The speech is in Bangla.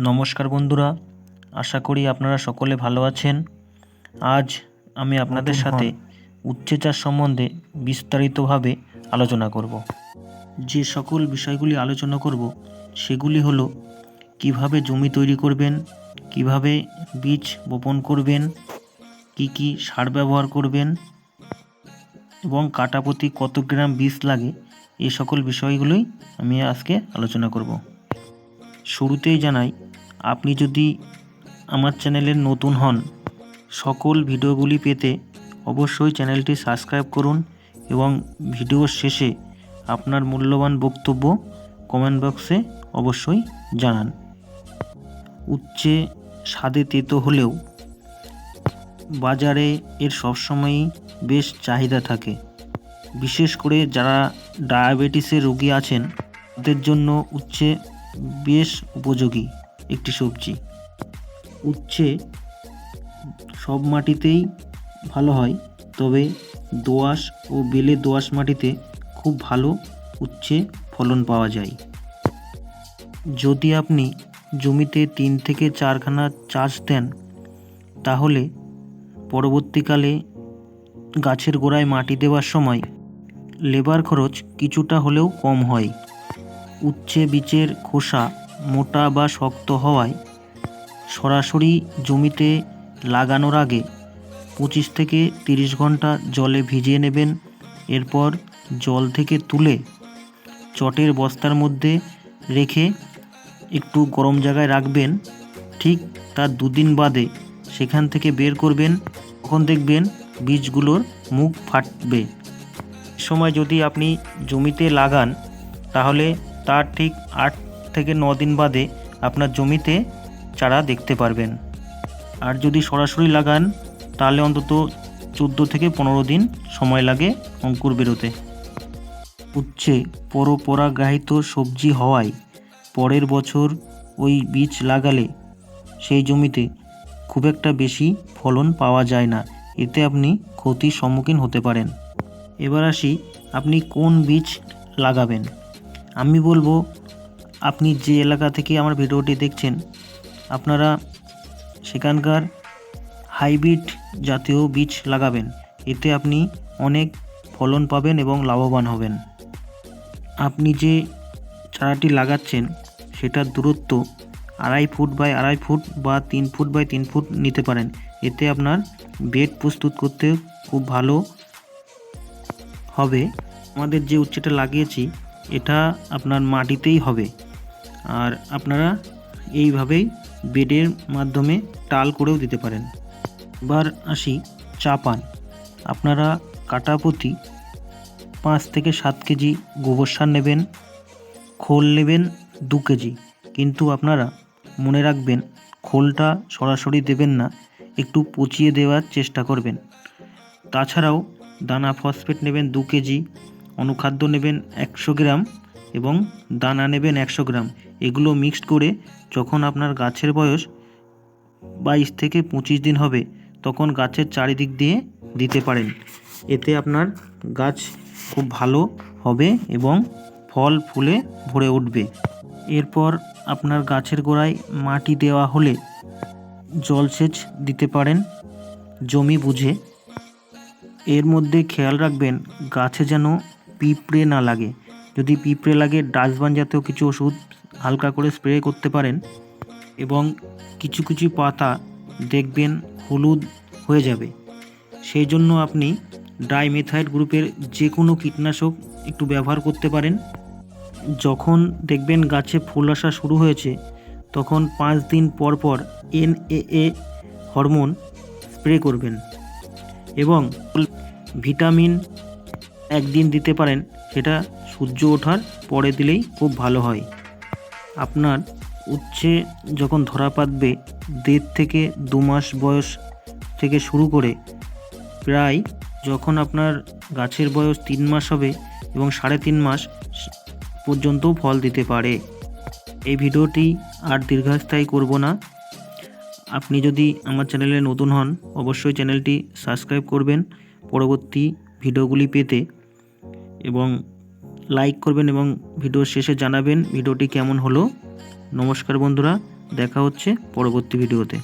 নমস্কার বন্ধুরা আশা করি আপনারা সকলে ভালো আছেন। আজ আমি আপনাদের সাথে উচ্ছে চাষ সম্বন্ধে বিস্তারিতভাবে আলোচনা করব। যে সকল বিষয়গুলি আলোচনা করব সেগুলি হলো কীভাবে জমি তৈরি করবেন কীভাবে বীজ বপন করবেন কি কি সার ব্যবহার করবেন এবং কাটাপতি কত গ্রাম বীজ লাগে এই সকল বিষয়গুলোই আমি আজকে আলোচনা করব। শুরুতেই জানাই, আপনি যদি আমার চ্যানেলের নতুন হন, সকল ভিডিওগুলি পেতে অবশ্যই চ্যানেলটি সাবস্ক্রাইব করুন এবং ভিডিওর শেষে আপনার মূল্যবান বক্তব্য কমেন্ট বক্সে অবশ্যই জানান। উচ্চে স্বাদে তেতো হলেও বাজারে এর সবসময়ই বেশ চাহিদা থাকে। বিশেষ করে যারা ডায়াবেটিসের রোগী আছেন, তাদের জন্য উচ্ছে বেশ উপযোগী একটি সবজি। উচ্ছে সব মাটিতেই ভালো হয়, তবে দোআঁশ ও বেলে দোআঁশ মাটিতে খুব ভালো উচ্ছে ফলন পাওয়া যায়। যদি আপনি জমিতে তিন থেকে চারখানা চাষ দেন, তাহলে পরবর্তীকালে গাছের গোড়ায় মাটি দেওয়ার সময় লেবার খরচ কিছুটা হলেও কম হয়। উচ্ছে বীজের খোসা মোটা বা শক্ত হওয়ায় সরাসরি জমিতে লাগানোর আগে পঁচিশ থেকে তিরিশ ঘণ্টা জলে ভিজিয়ে নেবেন। এরপর জল থেকে তুলে চটের বস্তার মধ্যে রেখে একটু গরম জায়গায় রাখবেন। ঠিক তার দুদিন বাদে সেখান থেকে বের করবেন। তখন দেখবেন বীজগুলোর মুখ ফাটবে। সময় যদি আপনি জমিতে লাগান, তাহলে তার ঠিক আট থেকে ন দিন বাদে আপনার জমিতে চারা দেখতে পারবেন। আর যদি সরাসরি লাগান, তাহলে অন্তত চোদ্দ থেকে পনেরো দিন সময় লাগে অঙ্কুর বেরোতে। উচ্ছে পরপরাগাহিত সবজি হওয়ায় পরের বছর ওই বীজ লাগালে সেই জমিতে খুব একটা বেশি ফলন পাওয়া যায় না। এতে আপনি ক্ষতির সম্মুখীন হতে পারেন। এবার আসি আপনি কোন বীজ লাগাবেন? আমি বলব, আপনি যে এলাকা থেকে আমার ভিডিওটি দেখছেন, আপনারা সেখানকার হাইব্রিড জাতীয় বীজ লাগাবেন। এতে আপনি অনেক ফলন পাবেন এবং লাভবান হবেন। আপনি যে চারাটি লাগাচ্ছেন সেটার দূরত্ব আড়াই ফুট বাই আড়াই ফুট বা তিন ফুট বাই তিন ফুট নিতে পারেন। এতে আপনার বেড প্রস্তুত করতে খুব ভালো হবে। আমাদের যে উচ্ছেটা লাগিয়েছি এটা আপনার মাটিতেই হবে। আর আপনারা এইভাবেই বেডের মাধ্যমে টাল করেও দিতে পারেন। এবার আসি চা পান। আপনারা কাটাপতি পাঁচ থেকে সাত কেজি গোবর সার নেবেন, খোল নেবেন দু কেজি। কিন্তু আপনারা মনে রাখবেন, খোলটা সরাসরি দেবেন না, একটু পচিয়ে দেওয়ার চেষ্টা করবেন। তাছাড়াও দানা ফসফেট নেবেন দু কেজি অনুখাদ্য নেবেন একশো গ্রাম এবং দানা নেবেন একশো গ্রাম। এগুলো মিক্সড করে যখন আপনার গাছের বয়স বাইশ থেকে পঁচিশ দিন হবে, তখন গাছের চারিদিক দিয়ে দিতে পারেন। এতে আপনার গাছ খুব ভালো হবে এবং ফল ফুলে ভরে উঠবে। এরপর আপনার গাছের গোড়ায় মাটি দেওয়া হলে জলসেচ দিতে পারেন জমি বুঝে। এর মধ্যে খেয়াল রাখবেন, গাছে যেন পিঁপড়ে না লাগে। যদি পিঁপড়ে লাগে, ডাস্টবান জাতীয় কিছু ওষুধ হালকা করে স্প্রে করতে পারেন এবং কিছু কিছু পাতা দেখবেন হলুদ হয়ে যাবে। সেই জন্য আপনি ডাইমেথাইড গ্রুপের যে কোনো কীটনাশক একটু ব্যবহার করতে পারেন। যখন দেখবেন গাছে ফুল আসা শুরু হয়েছে, তখন পাঁচ দিন পর পর এনএএ হরমোন স্প্রে করবেন এবং ভিটামিন একদিন দিতে পারেন, সেটা সূর্য ওঠার পরে দিলেই খুব ভালো হয়। আপনার উচ্ছে যখন ধরা পাতবে, দেড় থেকে দু মাস বয়স থেকে শুরু করে, প্রায় যখন আপনার গাছের বয়স তিন মাস হবে এবং সাড়ে তিন মাস পর্যন্ত ফল দিতে পারে। এই ভিডিওটি আর দীর্ঘস্থায়ী করব না। আপনি যদি আমার চ্যানেলে নতুন হন, অবশ্যই চ্যানেলটি সাবস্ক্রাইব করবেন। পরবর্তী ভিডিওগুলি পেতে এবং লাইক করবেন এবং ভিডিওর শেষে জানাবেন ভিডিওটি কেমন হলো। নমস্কার বন্ধুরা, দেখা হচ্ছে পরবর্তী ভিডিওতে।